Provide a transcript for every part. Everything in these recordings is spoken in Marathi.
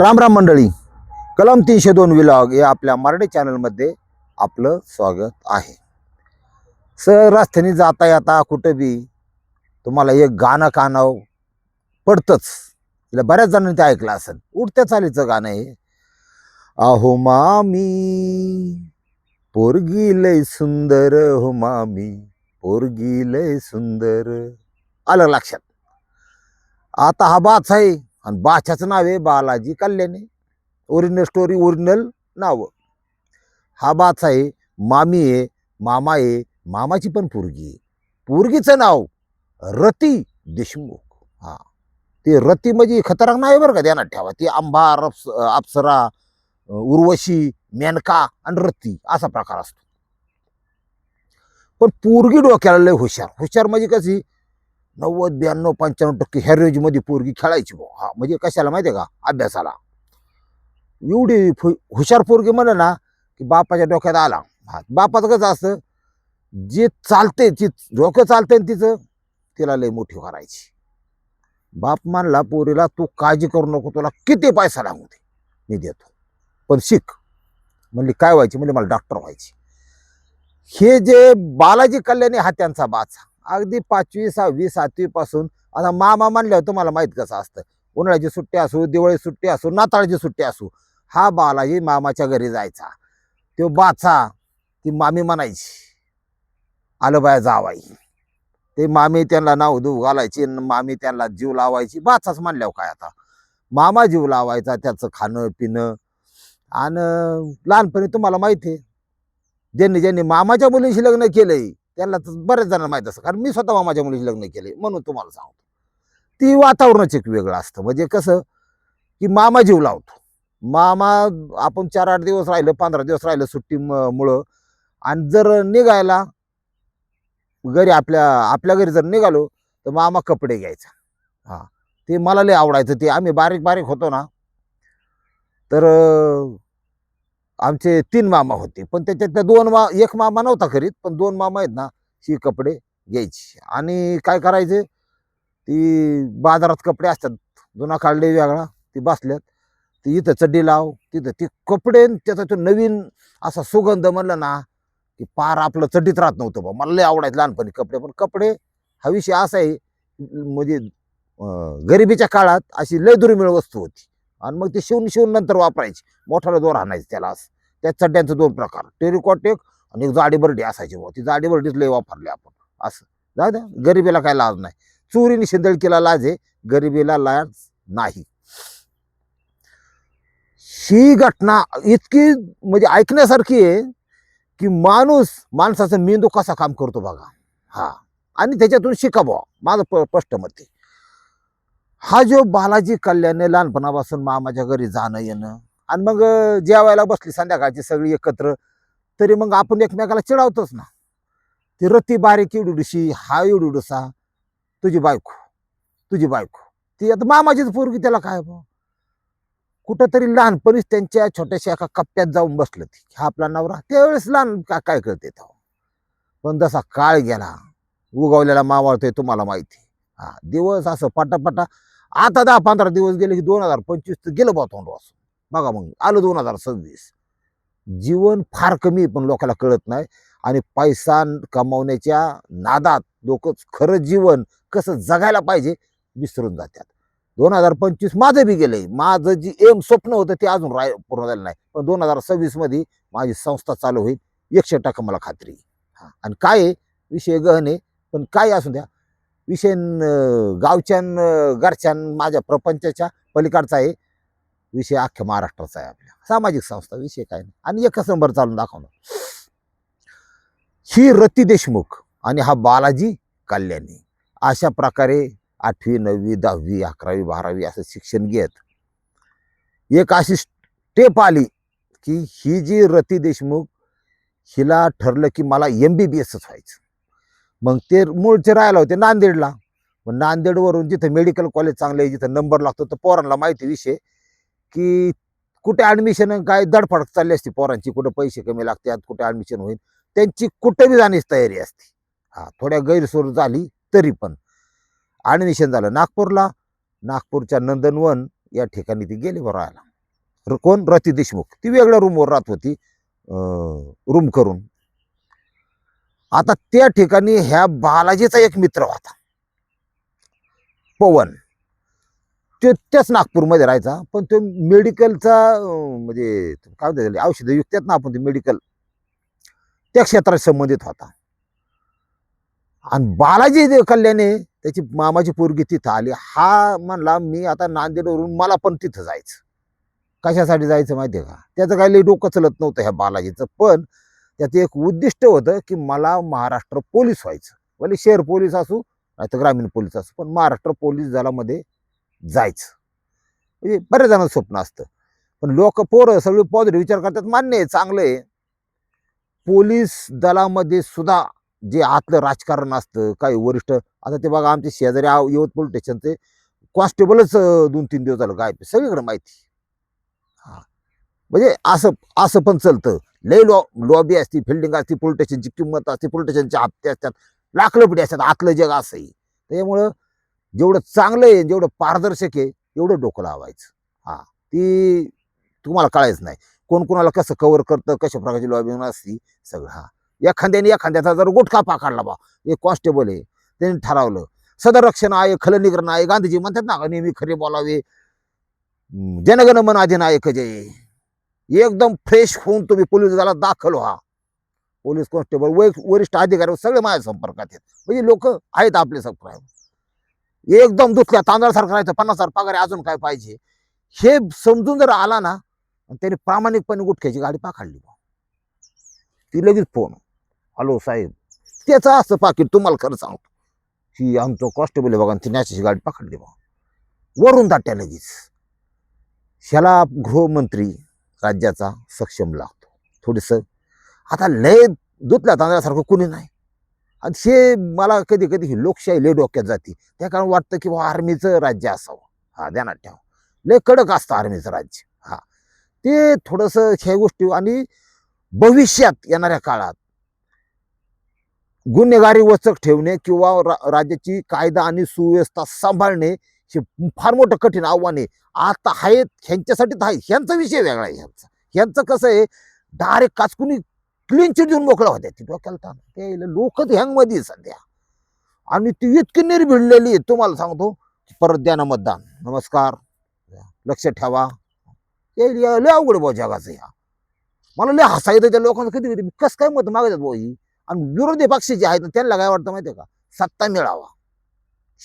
राम राम मंडळी. कलम तीनशे दोन विलॉग या आपल्या मराठी चॅनलमध्ये आपलं स्वागत आहे. सर रस्त्याने जाता येता कुठं बी तुम्हाला एक गाणं कानाव पडतंच. तिला बऱ्याच जणांनी ते ऐकलं असेल. उडत्या चालीचं गाणं आहे अहो मामी पोरगी लय सुंदर हो मामी पोरगी लय सुंदर. आलं लक्षात. आता हा बाच आहे. आणि बाच्याचं नाव आहे Balaji Kalyani. Original story original नाव. हा बाचा आहे मामी आहे मामा आहे मामाची पण पोरगी आहे. पोरगीचं नाव रती देशमुख. हा. ते रती म्हणजे खतरनाक नाही बरं का ध्यानात ठेवा. ती आंबा अप्स अप्सरा उर्वशी मेनका आणि रती असा प्रकार असतो. पण पोरगी डोक्याला लय हुशार. हुशार म्हणजे कशी? नव्वद ब्याण्णव पंच्याण्णव टक्के ह्या रेंजमध्ये पोरगी खेळायची भाऊ हा म्हणजे कशाला माहिती आहे का? अभ्यासाला. एवढी फु- हुशार पोरगी म्हणा ना की बापाच्या डोक्यात आला. हा बापाचं कसं असतं? जे चालते ती डोकं चालते ना तिचं तिला लय मोठी करायची. बाप मानला पोरीला तू काळजी करू नको तुला किती पैसा लागू दे मी देतो. पण शिक. म्हणली काय व्हायची? म्हणजे मला डॉक्टर व्हायची. हे जे बालाजी कल्याणी हा त्यांचा बाचा. अगदी पाचवी सहावी सातवीपासून आता मामा म्हणल्यावर तुम्हाला माहीत कसं असतं? उन्हाळ्याची सुट्टी असो दिवाळी सुट्टी असो नाताळची सुट्टी असो हा बालाजी मामाच्या घरी जायचा. तो बाचा ती मामी म्हणायची आलं बाया जावाई. ते मामी त्यांना नाव धुव घालायची मामी त्यांना जीव लावायची. बाचाच म्हणल्यावर काय आता? मामा जीव लावायचा त्याचं खाणं पिणं. आणि लहानपणी तुम्हाला माहिती आहे ज्यांनी ज्यांनी मामाच्या मुलीशी लग्न केलंय त्याला तर बऱ्याच जणांना माहीत असतं. कारण मी स्वतः मामाच्या मुलीचे लग्न केले म्हणून तुम्हाला सांगतो. ती वातावरणाच एक वेगळं असतं. म्हणजे कसं की मामा जीव लावतो. मामा आपण चार आठ दिवस राहिलं पंधरा दिवस राहिलं सुट्टी मुळं आणि जर निघायला घरी आपल्या आपल्या घरी जर निघालो तर मामा कपडे घ्यायचा. हा. ते मला लय आवडायचं. ते आम्ही बारीक बारीक होतो ना तर आमचे तीन मामा होते. पण त्याच्यातल्या दोन मा एक मामा नव्हता करीत पण दोन मामा आहेत ना ही कपडे घ्यायची. आणि काय करायचे? ती बाजारात कपडे असतात जुना काढले वेगळा ती बसल्यात. ती इथं चड्डी लाव तिथं ती कपडे त्याचा तो नवीन असा सुगंध म्हणलं ना की पार आपलं चड्डीत राहत नव्हतं बा. मला लय आवडायचं लहानपणी कपडे पण कपडे हा विषय असा आहे म्हणजे गरिबीच्या काळात अशी लय दुर्मिळ वस्तू होती. आणि मग ते शिवून शिवून नंतर वापरायची. मोठाला जोर आणायचं त्याला असं. त्या चड्ड्यांचे दोन प्रकार. टेरिकॉट एक आणि एक जाडी बरडी असायची बुवा. ती जाडी बरडीच लय वापरली आपण. असं. जाऊ द्या. गरिबीला काय लाज नाही. चोरीने शिंदळकीला लाज आहे. गरिबीला लाज नाही. ही घटना इतकी म्हणजे ऐकण्यासारखी आहे की माणूस माणसाचा मेंदू कसा काम करतो बघा. हा. आणि त्याच्यातून शिकावं माझं स्पष्ट मत आहे. हा जो बालाजी कल्याणने लहानपणापासून मामाच्या घरी जाणं येणं आणि मग जेवायला बसली संध्याकाळची सगळी एकत्र तरी मग आपण एकमेकाला चिडावतोच ना. ती रती बारीक एवढीशी हा एवढीसा तुझी बायको तुझी बायको. ती आता मामाचीच पोरगी त्याला काय कुठंतरी लहानपणीच त्यांच्या छोट्याशा एका कप्प्यात जाऊन बसलं ती. हा आपला नवरा त्यावेळेस लहान का काय करते पण जसा काळ गेला उगवलेला मावळतोय तुम्हाला माहिती. हा दिवस असं पटापटा आता दहा पंधरा दिवस गेले की दोन हजार पंचवीस तर गेलं बा तोंड वाचून बघा मग आलं दोन हजार सव्वीस. जीवन फार कमी पण लोकांना कळत नाही. आणि पैसा कमावण्याच्या नादात लोक खरं जीवन कसं जगायला पाहिजे विसरून जातात. दोन हजार पंचवीस माझं बी गेलंय. माझं जी एम स्वप्न होतं ते अजून राय पूर्ण झालं नाही. पण दोन हजार सव्वीसमध्ये माझी संस्था चालू होईल एकशे टक्का मला खात्री. हां. आणि काय आहे? विषय गहन आहे पण काय असू द्या? विषय न- गावच्यान घरच्यान माझ्या प्रपंचाच्या पलीकडचा आहे. विषय अख्ख्या महाराष्ट्राचा आहे आपल्या. सामाजिक संस्था विषय काय नाही. आणि एकच नंबर चालून दाखवणं ही रती देशमुख आणि हा बालाजी कल्याणी अशा प्रकारे आठवी नववी दहावी अकरावी बारावी असं शिक्षण घेत. एक अशी स्टेप आली की ही जी रती देशमुख हिला ठरलं की मला एम बी बी एसच व्हायचं. मग ते मूळचे राहायला होते नांदेडला. मग नांदेडवरून जिथं मेडिकल कॉलेज चांगलं आहे जिथं नंबर लागतो तर पोरांना माहिती विषय. की कुठे ॲडमिशन काय धडफडक चालली असते पोरांची कुठं पैसे कमी लागतात कुठे ॲडमिशन होईल त्यांची कुठे बी जाण्याची तयारी असते. हा थोड्या गैरसोय झाली तरी पण. ॲडमिशन झालं नागपूरला नागपूरच्या नंदनवन या ठिकाणी ती गेली बरं राहायला. कोण? रती देशमुख. ती वेगळ्या रूमवर राहत होती रूम करून. आता त्या ठिकाणी ह्या बालाजीचा एक मित्र होता. पवन. तो त्याच नागपूरमध्ये राहायचा. पण तो मेडिकलचा म्हणजे काय म्हणतात त्याला, औषधं विकतात ना आपण ते मेडिकल त्या क्षेत्रात संबंधित होता. आणि बालाजी कल्याणे त्याची मामाची पोरगी तिथं आली. हा म्हणला मी आता नांदेडवरून मला पण तिथं जायचं. कशासाठी जायचं माहिती आहे का? त्याचं काही लई डोकं चलत नव्हतं ह्या बालाजीचं. पण त्याचं एक उद्दिष्ट होतं की मला महाराष्ट्र पोलीस व्हायचं. भले शहर पोलीस असू नाही तर ग्रामीण पोलीस असू पण महाराष्ट्र पोलीस दलामध्ये जायचं. म्हणजे बऱ्याच जणांचं स्वप्न असतं. पण लोक पोरं सगळे पॉझिटिव्ह विचार करतात मान्य आहे चांगलं आहे. पोलीस दलामध्ये सुद्धा जे आतलं राजकारण असतं काही वरिष्ठ आता ते बघा आमचे शेजारी आव- स्टेशनचे कॉन्स्टेबलच दोन तीन दिवस झालं गायब. सगळीकडे माहिती. हा. म्हणजे असं असं पण चालतं. लय लॉ लॉबी असती फिल्डिंग असती पोलीस स्टेशनची किंमत असते पोलीस स्टेशनचे हप्ते असतात लाख असतात आतलं जग असंही आहे. त्यामुळं जेवढं चांगलं आहे जेवढं पारदर्शक आहे एवढं डोकं लावायचं. हा ती तुम्हाला कळायचं नाही. कोण कोणाला कसं कव्हर करतं कशा प्रकारची लॉबिंग असती सगळं हा. एखाद्याने एखाद्याचा जर गुटखा पाकाडला बा एक कॉन्स्टेबल आहे त्यांनी ठरवलं. सदरक्षण आहे खलनिग्रहण आहे गांधीजी म्हणतात ना नेहमी खरे बोलावे. जनगण मन अधिनायक जय. एकदम फ्रेश होऊन तुम्ही पोलीस दलात दाखल व्हा. पोलीस कॉन्स्टेबल वै वरिष्ठ अधिकारी सगळे माझ्या संपर्कात आहेत. म्हणजे लोक आहेत आपले सबस्क्राईब एकदम दुखल्या तांदळासारखं राहायचं पन्नास हजार पगार आहे, अजून काय पाहिजे? हे समजून जर आला ना त्याने प्रामाणिकपणे गुटख्याची गाडी पाखाडली ती लगेच फोन हॅलो साहेब. त्याचं असं पाकिट तुम्हाला खरं सांगतो. की आमचं कॉन्स्टेबल बघा ती नॅशची गाडी पाखाडली बा वरून दाट्या लगेच. ह्याला गृहमंत्री राज्याचा सक्षम लागतो. थोडंसं. आता लय दुतल्या तांदळासारखं कुणी नाही. आणि हे मला कधी कधी ही लोकशाही डोक्यात जाते. त्या कारण वाटतं की बाबा आर्मीचं राज्य असावं. हा ध्यानात ठेवा. लय कडक असतं आर्मीचं राज्य. हा. ते थोडंसं ह्या गोष्टी आणि भविष्यात येणाऱ्या काळात गुन्हेगारी वचक ठेवणे किंवा रा- राज्याची कायदा आणि सुव्यवस्था सांभाळणे हे फार मोठं कठीण आव्हान आहे. आता आहेत ह्यांच्यासाठी तर आहे. ह्यांचा विषय वेगळा आहे ह्यांचा. ह्यांचं कसं आहे डायरेक्ट काचकुनी क्लीन चिट देऊन मोकळा होत्या ती डोक्याला ताण. ते लोक ह्यांगमध्ये सध्या. आणि ती इतकी निर्भिडलेली आहे तुम्हाला सांगतो परत द्या ना मतदान. नमस्कार. लक्ष ठेवा. हे लय लय अवघड भाऊ जगाचं ह्या मला लय हसा येतं त्या लोकांना कधी कधी कसं काय मत मागतात भाऊ ही? आणि विरोधी पक्ष जे आहेत ना त्यांना काय वाटतं माहितीये का? सत्ता मिळावा.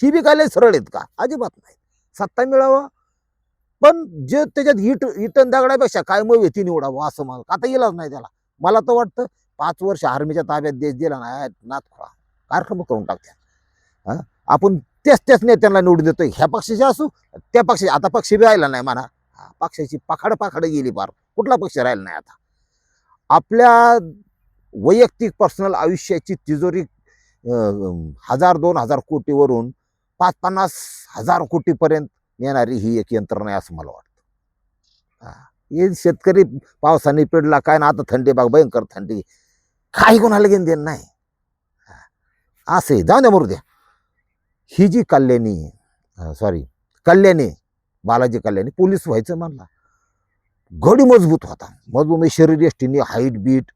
ही बी काय लय सरळ आहेत का? अजिबात नाही. सत्ता मिळावा. पण जे त्याच्यात हिट इटन दगडापेक्षा काय मग व्यक्ती निवडावं असं मला आता येलाच नाही त्याला. मला तर वाटतं पाच वर्ष आर्मीच्या ताब्यात देश दिला ना नाथ खोळा. कार्यक्रम करून टाकत्या. हा? आपण तेच तेच नेत्यांना निवडून देतोय. ह्या पक्षाचे असू त्या पक्षाचे. आता पक्ष बी राहिला नाही म्हणा. हा, पक्षाची पाखाड पाखाड गेली पार कुठला पक्ष राहिला नाही आता. आपल्या वैयक्तिक पर्सनल आयुष्याची तिजोरी हजार दोन हजार कोटीवरून पाच पन्नास हजार कोटीपर्यंत येणारी ही एक यंत्रणा आहे असं मला वाटतं. हा. हे शेतकरी पावसाने पिडला काय ना आता थंडी बाग भयंकर थंडी. काही कोणाला घेऊन देणं नाही. हा. असं आहे. जाऊ द्या मरू द्या. ही जी कल्याणी सॉरी कल्याणी बालाजी कल्याणी पोलीस व्हायचं म्हणला. घडी मजबूत होता. मजबूत म्हणजे शरीर एष्टीने हाईट बीट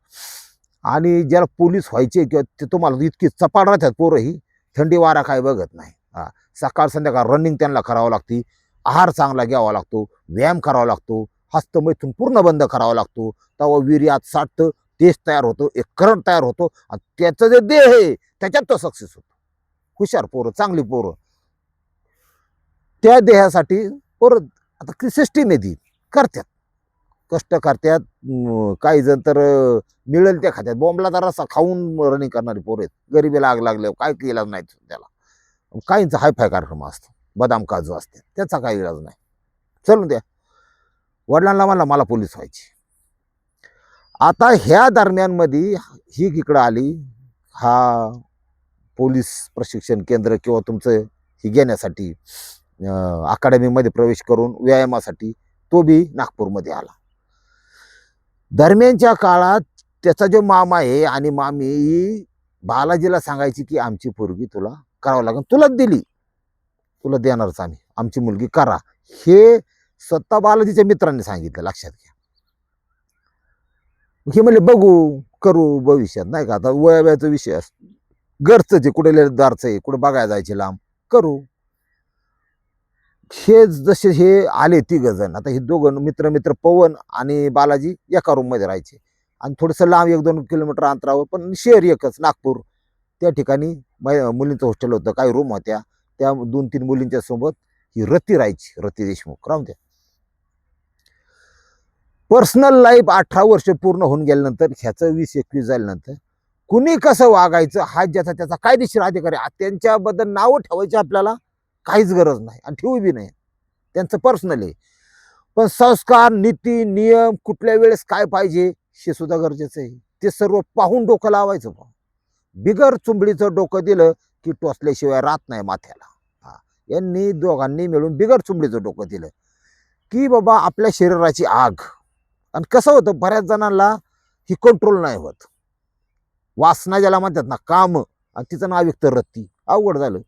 आणि ज्याला पोलीस व्हायचे किंवा ते तुम्हाला इतकी चपाड राहतात पोरं ही थंडी वारा काय बघत नाही. हा. सकाळ संध्याकाळ रनिंग त्यांना करावं लागते. आहार चांगला घ्यावा लागतो. व्यायाम करावा लागतो. हस्तमैथून पूर्ण बंद करावा लागतो. तेव्हा वीर्यात साठतं तेज तयार होतो एक करंट तयार होतो. आणि त्याचं जे देह आहे त्याच्यात तो सक्सेस होतो. हुशार पोरं चांगली पोरं. त्या देहासाठी पोरं आता सिस्टीम आहे ती करतात कष्ट करतात काही जण तर मिळेल त्या खात्यात. बॉम्बला तर रसा खाऊन रनिंग करणारी पोरं आहेत. गरिबीला आग लागले काय इलाज नाही त्याला. काहींचा हायफाय कार्यक्रम असतो. बदाम काजू असते त्याचा काही इलाज नाही. चलून द्या. वडिलांना मला मला पोलीस व्हायची. आता ह्या दरम्यानमध्ये ही इकडं आली हा पोलीस प्रशिक्षण केंद्र किंवा तुमचं ही घेण्यासाठी अं, प्रवेश करून व्यायामासाठी तो बी नागपूरमध्ये आला. दरम्यानच्या काळात त्याचा जो मामा आहे आणि मामी ही बालाजीला सांगायची की आमची पोरगी तुला करावं लागेल. तुलाच दिली. तुला देणारच आम्ही. आमची मुलगी करा. हे स्वतः बालाजीच्या मित्रांनी सांगितलं लक्षात घ्या. हे म्हणले बघू करू भविष्यात. नाही का आता वयाचा विषय असतो घरचं जे कुठे लेदारचं आहे कुठे बघायला जायचे लांब करू. हे जसे हे आले तिघ जण आता हे दोघं मित्र मित्र पवन आणि बालाजी एका रूममध्ये राहायचे. आणि थोडंसं लांब एक दोन किलोमीटर अंतरावर पण शहर एकच नागपूर. त्या ठिकाणी मुलींचं हॉस्टेल होतं काही रूम होत्या. त्या दोन तीन मुलींच्या सोबत ही रती राहायची रती देशमुख. राहून द्या. पर्सनल लाईफ अठरा वर्ष पूर्ण होऊन गेल्यानंतर ह्याचं वीस एकवीस झाल्यानंतर कुणी कसं वागायचं? हा ज्याचा त्याचा कायदेशीर अधिकारी त्यांच्याबद्दल नावं ठेवायची आपल्याला काहीच गरज नाही आणि ठेवू बी नाही. त्यांचं पर्सनल आहे. पण संस्कार नीती नियम कुठल्या वेळेस काय पाहिजे हे सुद्धा गरजेचं आहे. ते सर्व पाहून डोकं लावायचं बुवा. बिगर चुंबडीचं डोकं दिलं की टोचल्याशिवाय राहत नाही माथ्याला. हा यांनी दोघांनी मिळून बिगर चुंबडीचं डोकं दिलं. की बाबा आपल्या शरीराची आग आणि कसं होतं बऱ्याच जणांना ही कंट्रोल नाही होत. वासना ज्याला म्हणतात ना काम आणि तिचं नाव विकतं रत्ती. अवघड झालं.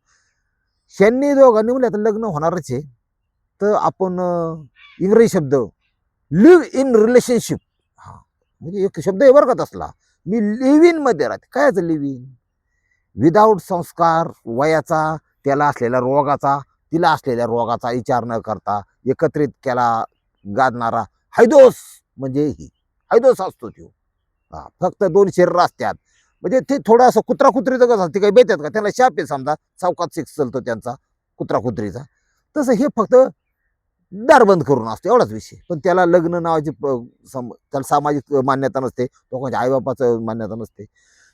ह्यांनी दोघांनी म्हणजे आता लग्न होणारच आहे. तर आपण इंग्रजी शब्द लिव्ह इन रिलेशनशिप हा. म्हणजे एक शब्द आहे बरं का तसला. मी लिव्ह इनमध्ये राहते. राहते याचं लिव्ह इन विदाऊट संस्कार वयाचा त्याला असलेल्या रोगाचा तिला असलेल्या रोगाचा विचार न करता एकत्रित केला गाजणारा हैदोस म्हणजे ही. हैदोस असतो तो हा फक्त दोन शरीर असतात म्हणजे ते थोडं असं कुत्रा कुत्रीचं कसं असते ते काही बेतात का? त्याला शाप आहे समजा सावकात सिक्स चालतो त्यांचा कुत्रा कुत्रीचा तसं हे फक्त दार बंद करून असतो एवढाच विषय. पण त्याला लग्न नावाची सम- त्याला सामाजिक मान्यता नसते लोकांच्या आईबापाचं मान्यता नसते.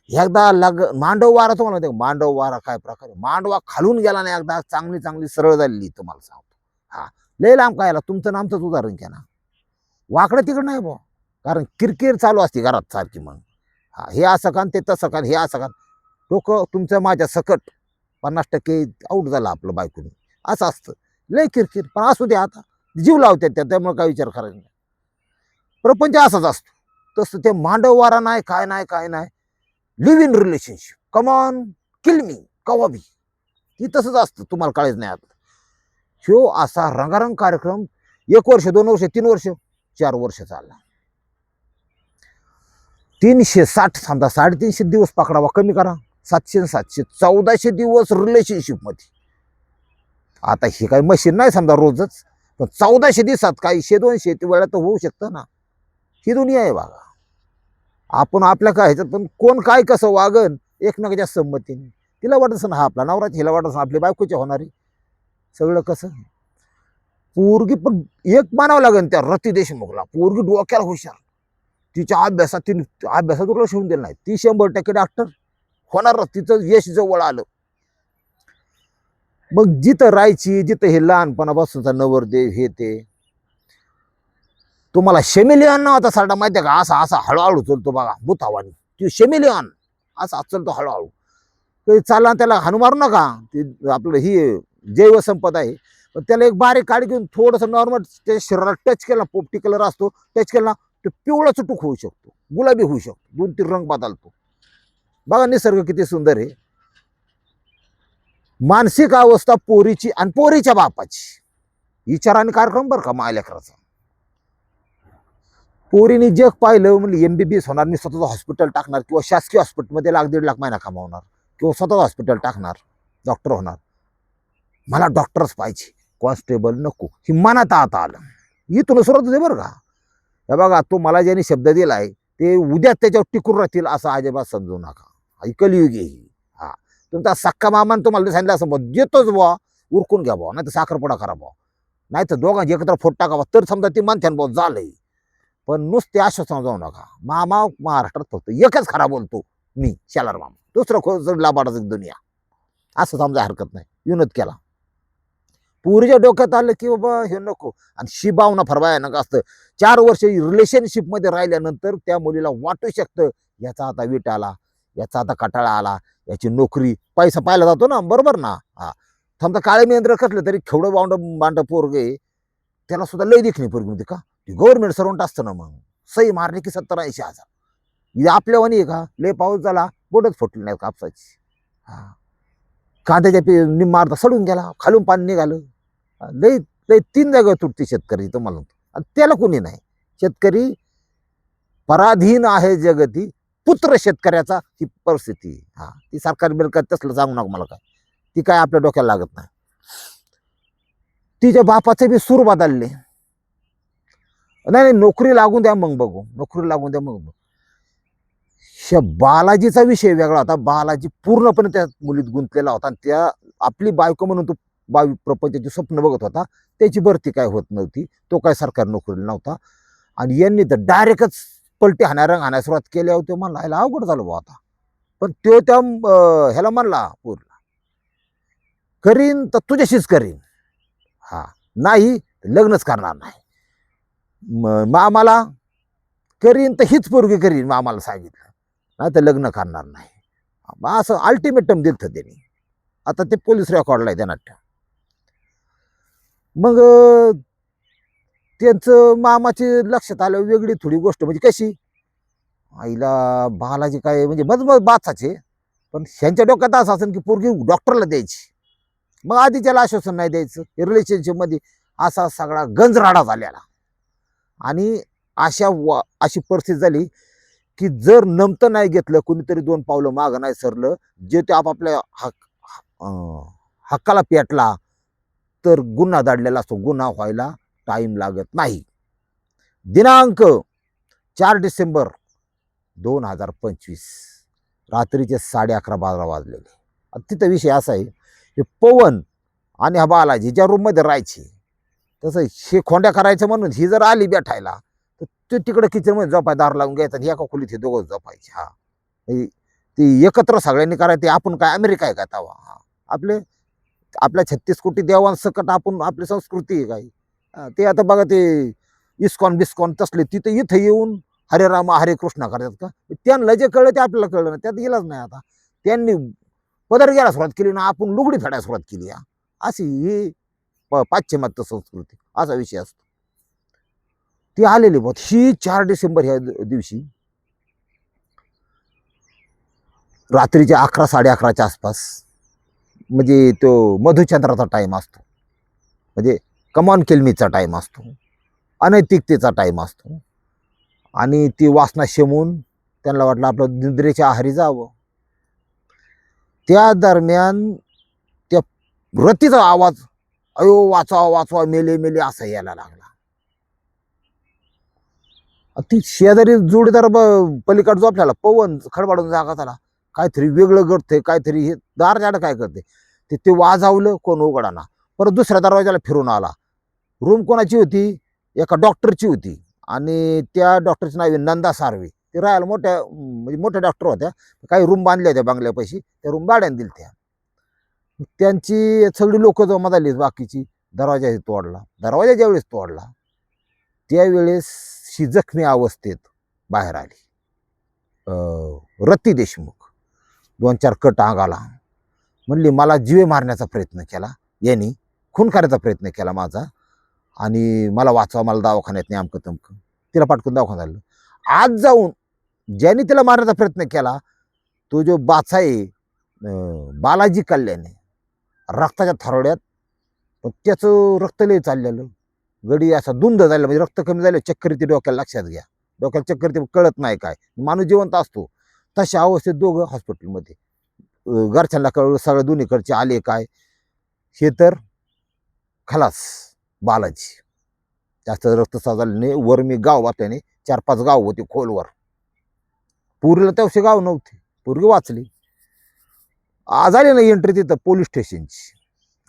एकदा लग मांडव वारा तुम्हाला माहिती मांडव वारा काय प्रकार? मांडवा खालून गेला नाही एकदा चांगली चांगली सरळ झालेली तुम्हाला सांगतो. हा लय लांब काय आला तुमचं नामचंच उदाहरण घ्या ना. वाकडं तिकडं नाही बुवा कारण किरकिर चालू असते घरात सारखी मग. हा हे असं कान ते तसं कान हे असं कान डोकं तुमचं माझ्या सकट. पन्नास टक्के आऊट झालं आपलं बायकोनी. असं असतं. लय किरकिर. पण असू दे आता. जीव लावतात त्या त्यामुळे काय विचार करायचा नाही. प्रपंच असाच असतो. तसं ते मांडववारा नाही काय नाही काय नाही. Live in relationship come on kill me कवा बी ती तसंच असतं. तुम्हाला कळायच नाही आता. ह्यो असा रंगारंग कार्यक्रम. एक वर्ष दोन वर्ष तीन वर्ष चार वर्ष चालला. तीनशे साठ समजा साडेतीनशे दिवस पकडावा कमी करा. सातशे सातशे चौदाशे दिवस रिलेशनशिपमध्ये. आता हे काही मशीन नाही समजा रोजच पण चौदाशे दिवसात काही शे दोनशे ते वेळा तर होऊ शकतं ना. ही दुनिया आहे बघा आपण आपल्या काय ह्याच्यात पण कोण काय कसं वागन एकमेकाच्या संमतीने. तिला वाटत ना हा आपला नवराच हिला वाटत आपली बायकोची होणारी. सगळं कसं? पोरगी पण एक मानावं लागेल त्या रती देशमुखला. पोरगी डोक्याला हुशार. तिच्या अभ्यासात तिने अभ्यासात तुला शिवून दिलं नाही. ती शंभर टक्के डॉक्टर होणार तिचं यश जवळ आलं. मग जिथं राहायची जिथं हे लहानपणापासूनचा नवरदेव हे ते. तुम्हाला शेमिलियन नावाचा साडा माहिती आहे का? असा असा हळूहळू चलतो बघा बुथावानी. ती शेमिलियन. असा चलतो हळूहळू. चालला त्याला हाणू मारू नका. ते आपलं ही जैवसंपदा आहे. त्याला एक बारीक काडी घेऊन थोडंसं नॉर्मल त्या शरीराला टच केला पोपटी कलर असतो टच केला तो पिवळा चुटूक होऊ शकतो गुलाबी होऊ शकतो दोन तीन रंग बदलतो. बघा निसर्ग किती सुंदर आहे. मानसिक अवस्था पोरीची आणि पोरीच्या बापाची. विचाराने कार्यक्रम बरं का मायलेकराचा पोरीने जग पाहिलं म्हणजे एस होणार मी स्वतःचं हॉस्पिटल टाकणार किंवा शासकीय हॉस्पिटलमध्ये लाख दीड लाख महिना कमावणार किंवा स्वतःच हॉस्पिटल टाकणार डॉक्टर होणार. मला डॉक्टरच पाहिजे. कॉन्स्टेबल नको. ही मनात आता आलं. इथून सुरुवात होते बरं का. हे बघा तो मला ज्यांनी शब्द दिलाय ते उद्या त्याच्यावर टिकून राहतील असं अजिबात समजू नका. ही कलियुगी ही. हा. तुमचा सक्का मामान तुम्हाला सांगितलं असं बुवा देतोच बुवा. उरकून घ्या बुवा नाही तर साखरपुडा करा बुवा. नाही तर दोघांची एकत्र फोट टाकावा तर समजा ती मानत्यान बुवा झालंय. पण नुसते आश्वासन जाऊ नका. मामा महाराष्ट्रात फक्त एकच खरा बोलतो मी शालार मामा. दुसरं खोज लाभाडाचं दुनिया. असं समजा हरकत नाही. विनोद केला. पुरीच्या डोक्यात आलं की बाबा हे नको. आणि शी भावना फरवाय नका असतं. चार वर्ष रिलेशनशिपमध्ये राहिल्यानंतर त्या मुलीला वाटू शकतं याचा आता वीट आला याचा आता कटाळा आला याची नोकरी पैसा पाहिला जातो ना बरोबर ना? हा. समजा काळे मेंद्र कसलं तरी खेवडं बांड बांड पोरगे त्याला सुद्धा लय देखणे पोरगी म्हणते का? ती गव्हर्नमेंट सर्वंट असतं ना मग. सही मारले की सत्तर ऐंशी हजार. आपल्या वाणी आहे का? लय पाऊस झाला बोटच फुटली नाही कापसाची. हा. कांद्याच्या पी निम्मा अर्धा सडून गेला खालून पाणी निघालं. लई लय लय तीन जागा तुटते शेतकरी तुम्हाला. आणि त्याला कोणी नाही. शेतकरी पराधीन आहे जगती पुत्र शेतकऱ्याचा ही परिस्थिती. हा ती सरकार बिलकार तसलं सांगू नका मला काय. ती काय आपल्या डोक्याला लागत नाही. तिच्या बापाचे बी सूर बदलले. नाही नाही नोकरी लागून द्या मग बघू. नोकरी लागून द्या मग बघू. बालाजीचा विषय वेगळा होता. बालाजी पूर्णपणे त्या मुलीत गुंतलेला होता. आणि त्या आपली बायको म्हणून तो बावी प्रपंचाची स्वप्न बघत होता. त्याची भरती काय होत नव्हती. तो काय सरकार नोकरीला नव्हता. आणि यांनी तर डायरेक्टच पलटी हाणाऱ्या हाण्यास सुरुवात केल्यावर होती म्हणला ह्याला अवघड झालं बुवा आता. पण तो त्या ह्याला म्हणला पूर्ण करीन तर तुझ्याशीच करीन. हा नाही लग्नच करणार नाही. मामाला करीन तर हीच पोरगी करीन मामाला सांगितलं. नाही तर लग्न करणार नाही. असं अल्टिमेटम दिलं त्यांनी. आता ते पोलीस रेकॉर्डला आहे त्या मग त्यांचं मामाचे लक्षात आलं वेगळी थोडी गोष्ट म्हणजे कशी? आईला बालाजी काय म्हणजे मज बाचाचे पण ह्यांच्या डोक्यात असं असेल की पोरगी डॉक्टरला द्यायची. मग आधी त्याला आश्वासन नाही द्यायचं रिलेशनशिपमध्ये असा सगळा गंजराडा झालेला. आणि अशा वा अशी परिस्थिती झाली की जर नमतं नाही घेतलं कुणीतरी दोन पावलं मागं नाही सरलं जे ते आपापल्या हक हक्काला पेटला तर गुन्हा दाडलेला असतो. गुन्हा व्हायला टाईम लागत नाही. दिनांक चार डिसेंबर दोन हजार पंचवीस रात्रीचे साडे अकरा बारा वाजलेले. तिथं विषय असा आहे हे पवन आणि हा बालाजी ज्या रूममध्ये राहायचे तसं हे खोंड्या करायचं म्हणून ही जर आली बेठायला ते तिकडे किचनमध्ये झोपाय दार लावून घ्यायचा आणि एका खोलीत हे दोघं झोपायचे हा. ते एकत्र सगळ्यांनी करायचं ते आपण काय अमेरिका आहे का तवा हा. आपले आपल्या छत्तीस कोटी देवांसकट आपण आपली संस्कृती आहे काही ते आता बघा ते इस्कॉन बिस्कॉन तसले तिथे इथं येऊन हरे रामा हरे कृष्णा करतात का? त्यांना जे कळलं ते आपल्याला कळलं नाही त्यात गेलाच नाही आता. त्यांनी पदर घ्यायला सुरुवात केली ना आपण लुगडी फेडायला सुरुवात केली हा. अशी ही पाश्चिमात्य संस्कृती असा विषय असतो. ती आलेली बघ ही चार डिसेंबर ह्या दिवशी. रात्रीच्या अकरा साडे अकराच्या आसपास म्हणजे तो मधुचंद्राचा टाईम असतो. म्हणजे कमॉन केलमीचा टाईम असतो. अनैतिकतेचा टाईम असतो. आणि ती वासना शेमून त्यांना वाटलं आपलं निद्रेच्या आहारी जावं. त्या दरम्यान त्या रतीचा आवाज अयो वाचवा वाचवा मेले मेले असा यायला लागला. ती शेजारी जोडीदार ब- आपल्याला पवन खडबाडून जागा झाला. काहीतरी वेगळं घडतंय काहीतरी हे दार झाडं काय करते ते ते वाजावलं कोण उघडाना. परत दुसऱ्या दरवाजाला फिरून आला. रूम कोणाची होती? एका डॉक्टरची होती. आणि त्या डॉक्टरचं नाव आहे नंदा सारवे. ते राहायला मोठ्या म्हणजे मोठ्या डॉक्टर होत्या. काही रूम बांधल्या होत्या बांगल्यापाशी. त्या रूम भाड्याने दिल्या त्या त्यांची सगळी लोक जमा झाली बाकीची. दरवाजा तोडला. दरवाजा ज्यावेळेस तोडला त्यावेळेस अशी जखमी अवस्थेत बाहेर आली. रती देशमुख दोन चार कट अंगाला म्हणली मला जीवे मारण्याचा प्रयत्न केला. यांनी खून करायचा प्रयत्न केला माझा आणि मला वाचवा मला दवाखान्यात नाही अमकं तमकं. तिला पाठकून दवाखान्यात आलं आज जाऊन ज्यांनी तिला मारण्याचा प्रयत्न केला तो जो बाचा आहे बालाजी कल्याणे रक्ताच्या थरोड्यात त्याचं रक्त लय चाललेलं. गडी असा दुंद झाला म्हणजे रक्त कमी झालं चक्कर ते डोक्याला लक्षात घ्या. डोक्याला चक्कर ते कळत नाही काय. माणूस जिवंत असतो. तशा अवस्थेत दोघं हॉस्पिटलमध्ये घरच्यांना कळलं सगळं दोन्हीकडचे आले काय? हे तर खलास बालाजी. जास्त रक्तसा झाल्याने वर मी गाव वाचल्याने चार पाच गाव होते खोलवर. पूर्वीला त्यावशी गाव नव्हते. पूर्वी वाचली. आज आली ना एंट्री तिथं पोलीस स्टेशनची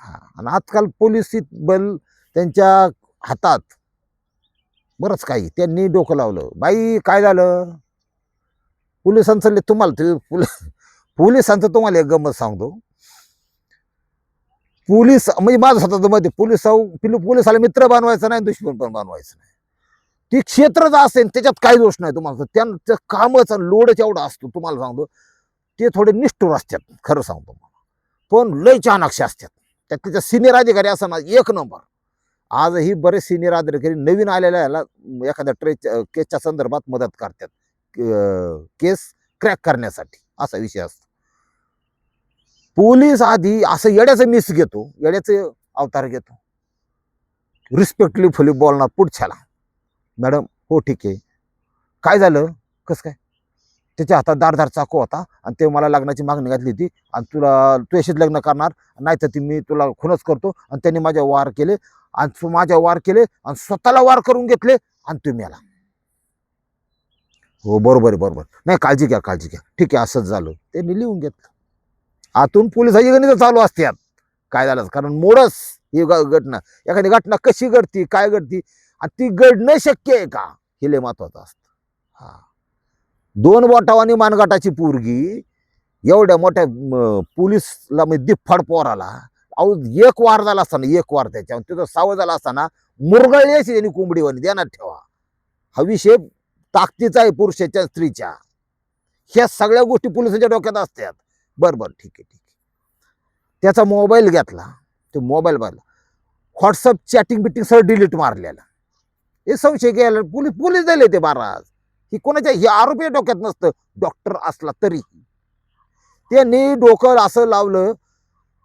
हा आणि आजकाल पोलीस बल त्यांच्या हातात. बरंच काही. त्यांनी डोकं लावलं. बाई काय झालं? पोलिसांचं तुम्हाला ते पोल- पोलिसांचं तुम्हाला एक गमत सांगतो. पोलीस म्हणजे माझं स्वतःचं मत आहे पिलू पोलिसाला मित्र बनवायचं नाही दुश्मन पण बनवायचं नाही. ती क्षेत्रच असेल त्याच्यात काही दोष नाही तुम्हाला त्यांचं कामच लोडच एवढा असतो तुम्हाला सांगतो ते थोडे निष्ठुर असतात खरं सांगतो. मला पण लय चाणाक्ष असतात. त्यात त्याच्या सिनियर अधिकारी असताना एक नंबर. आजही बरेच सिनियर अधिकारी नवीन आलेल्या याला एखाद्या ट्रेच केसच्या संदर्भात मदत करतात. केस क्रॅक करण्यासाठी. असा विषय असतो. पोलीस आधी असं येड्याचं मिस घेतो येड्याचं अवतार घेतो. रिस्पेक्टली फुली बोलणार पुढच्याला. मॅडम हो ठीक आहे. काय झालं? कसं काय? त्याच्या हातात दारदार चाकू होता आणि ते मला लग्नाची मागणी घातली होती आणि तुला तू अशीच लग्न करणार नाही तर ती मी तुला खूनच करतो आणि त्यांनी माझ्या वार केले. आणि तू माझ्या वार केले आणि स्वतःला वार करून घेतले आणि तुम्ही आला. हो बरोबर आहे बरोबर. नाही काळजी घ्या काळजी घ्या. ठीक आहे असंच झालं. त्यांनी लिहून घेतलं. आतून पोलिसाची गणित चालू असतात काय झालं? कारण मोडस ही घटना. एखादी घटना कशी घडती काय घडती? आणि ती घडणं शक्य आहे का? हे लय महत्वाचं असतं. हा. दोन बोटावानी मानगाटाची पोरगी एवढ्या मोठ्या पोलिसला पोलीसला म्हणजे दिफाड पोराला अहो एक वार झाला असताना एक वार त्याच्यावर त्याचा सावं झाला असताना मुरगळली अशी त्यांनी कोंबडीवानी ध्यानात ठेवा. हा विषय ताकदीचा आहे पुरुषाच्या स्त्रीच्या. ह्या सगळ्या गोष्टी पोलिसांच्या डोक्यात असतात. बरं बरं ठीक आहे ठीक आहे. त्याचा मोबाईल घेतला. तो मोबाईल बघला व्हॉट्सअप चॅटिंग बिटिंग सगळं डिलीट मारलेलं. हे संशय घ्यायला पोलीस पोलीस झाले ते महाराज. ही कोणाच्या हे आरोपी डोक्यात नसतं. डॉक्टर असला तरी त्यांनी डोकं असं लावलं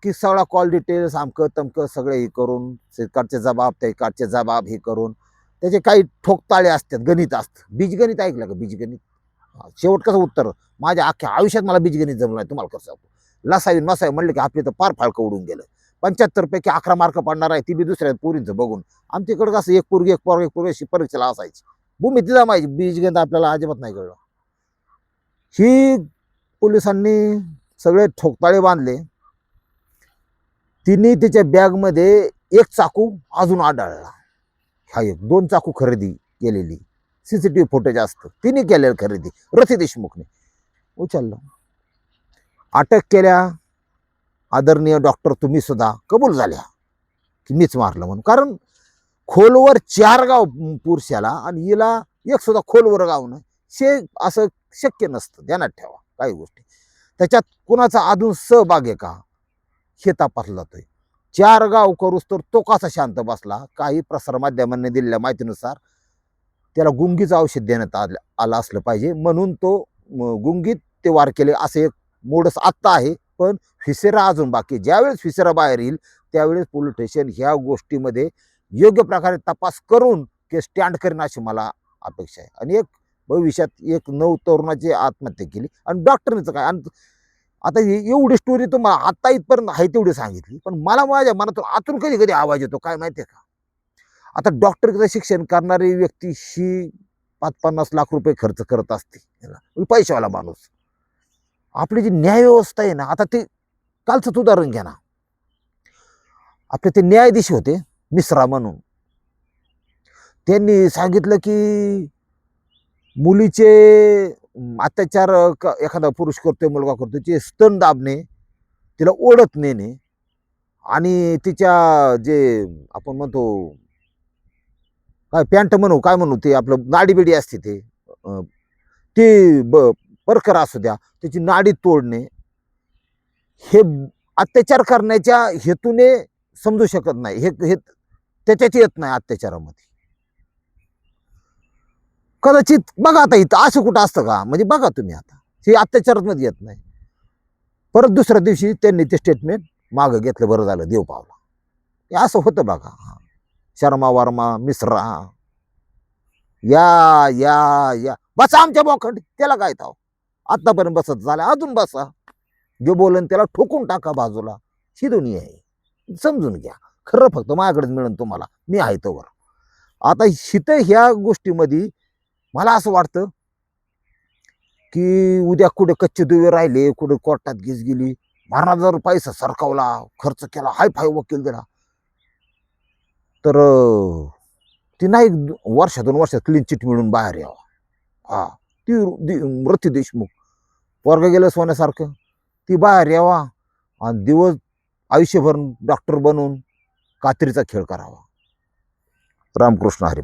की सगळा कॉल डिटेल्स आमकं तमकं सगळं हे करून इकडचे जबाब त्या कार्डचे जबाब हे करून त्याचे काही ठोकताळे असतात गणित असतं. बीजगणित ऐकलं का बीजगणित? हा, शेवट कसं उत्तर? माझ्या अख्ख्या आयुष्यात मला बीजगणित जमलं नाही तुम्हाला कसं सांगतो लसावी नसावी म्हणले की आपली तर पार फाळकं उडून गेलं. पंच्याहत्तर पैकी अकरा मार्क पडणार आहे ती बी दुसऱ्या पोरींचं बघून. आमच्याकडे कसं एक पोरगी एक पोरग एक पोरगी अशी परीक्षेला असायची. भूमी ती माहिती बीजगणित आपल्याला अजिबात नाही कळलं. ही पोलिसांनी सगळे ठोकताळे बांधले. तिने तिच्या बॅगमध्ये एक चाकू अजून आढळला. हा एक दोन चाकू खरेदी केलेली. C C T V footage असतं. तिने केलेलं खरेदी. रथी देशमुखने. उचललं. अटक केल्या. आदरणीय डॉक्टर तुम्ही सुद्धा कबूल झाल्या. की मीच मारलं म्हणून. कारण खोलवर चार गाव पुरुषाला आणि हिला एक सुद्धा खोलवर गाव नाही शे असं शक्य नसतं. ध्यानात ठेवा. काही गोष्टी. त्याच्यात कुणाचा अजून सहभाग आहे का? हे तपासलं जातोय चार गाव करूस तर तो कसा शांत बसला? काही प्रसारमाध्यमांनी दिलेल्या माहितीनुसार त्याला गुंगीचं औषध देण्यात आलं आलं असलं पाहिजे. म्हणून तो गुंगीत ते वार केले असे एक मोडस आत्ता आहे. पण फिसेरा अजून बाकी ज्यावेळेस फिसेरा बाहेर येईल त्यावेळेस पोलीस स्टेशन ह्या गोष्टीमध्ये योग्य प्रकारे तपास करून केस स्टँड करेन अशी मला अपेक्षा आहे. आणि एक भविष्यात एक नऊ तरुणाची आत्महत्या केली. आणि डॉक्टरचं काय? आणि आता ही एवढी स्टोरी तुम्हाला आत्ता इथपर्यंत आहे तेवढी सांगितली. पण मला माझ्या मनातून आतून कधी कधी आवाज येतो काय माहिती आहे का? आता डॉक्टरचं शिक्षण करणारी व्यक्ती ही पाच पन्नास लाख रुपये खर्च करत असते. याला. पैशावाला माणूस. आपली जी न्याय व्यवस्था आहे ना आता ते कालचं उदाहरण घ्या ना. आपले ते न्यायाधीश होते मिश्रा म्हणून. त्यांनी सांगितलं की मुलीचे अत्याचार क- एखादा पुरुष करतोय मुलगा करतोय ते स्तन दाबणे तिला ओढत नेणे आणि तिच्या जे आपण म्हणतो काय पॅन्ट म्हणू काय म्हणू ते आपलं नाडीबिडी असते ते ती ब परकर असू द्या त्याची नाडी तोडणे हे अत्याचार करण्याच्या हेतूने समजू शकत नाही हे हे त्याच्यात येत नाही अत्याचारामध्ये. कदाचित बघा आता इथं असं कुठं असतं का? म्हणजे बघा तुम्ही आता. हे अत्याचारामध्ये येत नाही. परत दुसऱ्या दिवशी त्यांनी ते स्टेटमेंट मागं घेतलं बरं झालं देव पावला. हे असं होतं बघा. हा. शर्मा वर्मा मिश्रा या या या. बसा आमच्या बोखंड. त्याला काय ताव? आतापर्यंत बसत झालं. अजून बसा. जो बोलन त्याला ठोकून टाका बाजूला. ही दुनिया आहे. समजून घ्या. खरं फक्त माझ्याकडेच मिळेल तुम्हाला. मी आहे तोवर. आता शित ह्या गोष्टीमध्ये मला असं वाटतं की उद्या कुठे कच्चे दुवे राहिले कुठे कोर्टात गीज गेली महाराज जर पैसा सरकावला खर्च केला हाय फाय वकील दिला तर ती नाही वर्षातून वर्षात क्लीन चिट मिळून बाहेर यावा. हा ती मृत्यू देशमुख. वर्ग गेलं सोन्यासारखं. ती बाहेर यावा आणि दिवस आयुष्यभर डॉक्टर बनून कात्रीचा खेळ करावा. रामकृष्ण हरी